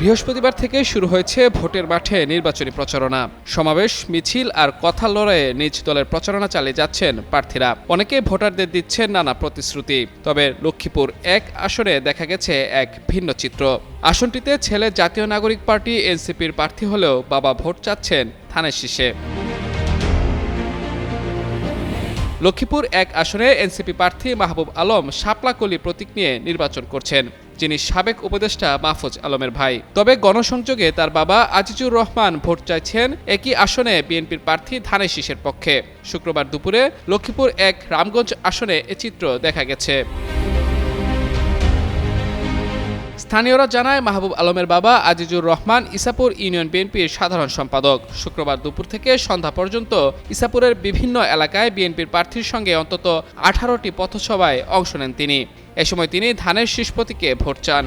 বৃহস্পতিবার থেকে শুরু হয়েছে ভোটের মাঠে নির্বাচনী প্রচারণা। সমাবেশ, মিছিল আর কথা লড়াইয়ে নিজ দলের প্রচারণা চালিয়ে যাচ্ছেন প্রার্থীরা। অনেকে ভোটারদের দিচ্ছেন নানা প্রতিশ্রুতি। তবে লক্ষ্মীপুর এক আসনে দেখা গেছে এক ভিন্ন চিত্র। আসনটিতে ছেলে জাতীয় নাগরিক পার্টি এনসিপির প্রার্থী হলেও বাবা ভোট চাচ্ছেন থানের শীষে লক্ষ্মীপুর এক আসনে এনসিপি প্রার্থী মাহবুব আলম শাপলাকলি প্রতীক নিয়ে নির্বাচন করছেন। যিনি সাবেক উপদেষ্টা মাহফুজ আলমের ভাই। তবে গণসংযোগে তার বাবা আজিজুর রহমান ভোট চাইছেন একই আসনে বিএনপির প্রার্থী ধানের শীষের পক্ষে। শুক্রবার দুপুরে লক্ষ্মীপুর এক রামগঞ্জ আসনে এ চিত্র দেখা গেছে। স্থানীয়রা জানায়, মাহবুব আলমের বাবা আজিজুর রহমান ইসাপুর ইউনিয়ন বিএনপির সাধারণ সম্পাদক। শুক্রবার দুপুর থেকে সন্ধ্যা পর্যন্ত ইসাপুরের বিভিন্ন এলাকায় বিএনপির প্রার্থীর সঙ্গে অন্তত আঠারোটি পথসভায় অংশ নেন তিনি। এ সময় তিনি ধানের শীষ প্রতীকে ভোট চান।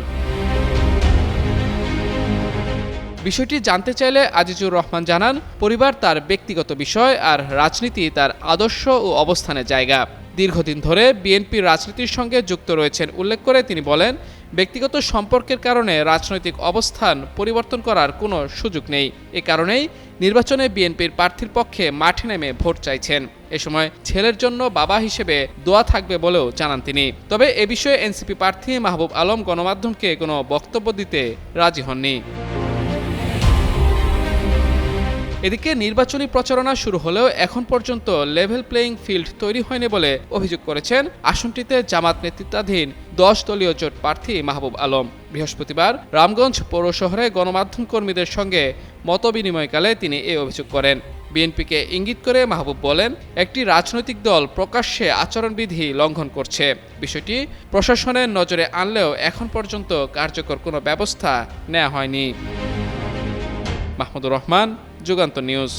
বিষয়টি জানতে চাইলে আজিজুর রহমান জানান, পরিবার তার ব্যক্তিগত বিষয় আর রাজনীতি তার আদর্শ ও অবস্থানের জায়গা। দীর্ঘদিন ধরে বিএনপির রাজনীতির সঙ্গে যুক্ত রয়েছেন। উল্লেখ করে তিনি বলেন, ব্যক্তিগত সম্পর্কের কারণে রাজনৈতিক অবস্থান পরিবর্তন করার কোনো সুযোগ নেই। এ কারণেই নির্বাচনে বিএনপির প্রার্থীর পক্ষে মাঠে নেমে ভোট চাইছেন। এ সময় ছেলের জন্য বাবা হিসেবে দোয়া থাকবে বলেও জানান তিনি। তবে এ বিষয়ে এনসিপি প্রার্থী মাহবুব আলম গণমাধ্যমকে কোনো বক্তব্য দিতে রাজি হননি। এদিকে নির্বাচনী প্রচারণা শুরু হলেও এখন পর্যন্ত লেভেল প্লেয়িং ফিল্ড তৈরি হয়নি বলে অভিযোগ করেছেন আসনটিতে জামাত নেতৃত্বাধীন দশ দলীয় জোট প্রার্থী মাহবুব আলম। বৃহস্পতিবার রামগঞ্জ পৌর শহরে গণমাধ্যম কর্মীদের সঙ্গে মতবিনিময়কালে তিনি এই অভিযোগ করেন। বিএনপিকে ইঙ্গিত করে মাহবুব বলেন, একটি রাজনৈতিক দল প্রকাশ্যে আচরণবিধি লঙ্ঘন করছে। বিষয়টি প্রশাসনের নজরে আনলেও এখন পর্যন্ত কার্যকর কোনো ব্যবস্থা নেওয়া হয়নি। মাহমুদুর রহমান যুগান্ত নিউজ।